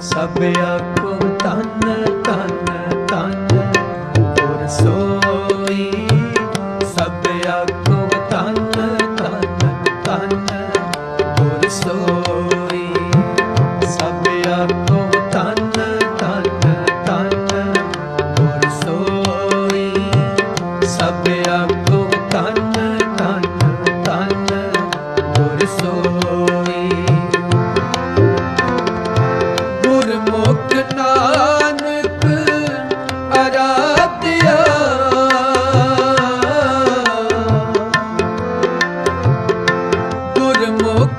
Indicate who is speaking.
Speaker 1: ਸਭ ਆਖੋ ਤਨ ਤਨ ਤਨ ਗੁਰ ਸੋਈ। ਸਭ ਆਖੋ ਤਨ ਤਨ ਤਨ ਗੁਰ ਸੋਈ। ਸਭ ਆਖੋ ਤਨ ਤਨ ਤਨ ਗੁਰ ਸੋਈ। ਸਭ ਆਖੋ ਤਨ ਤਨ ਤਨ ਗੁਰ ਸੋਈ।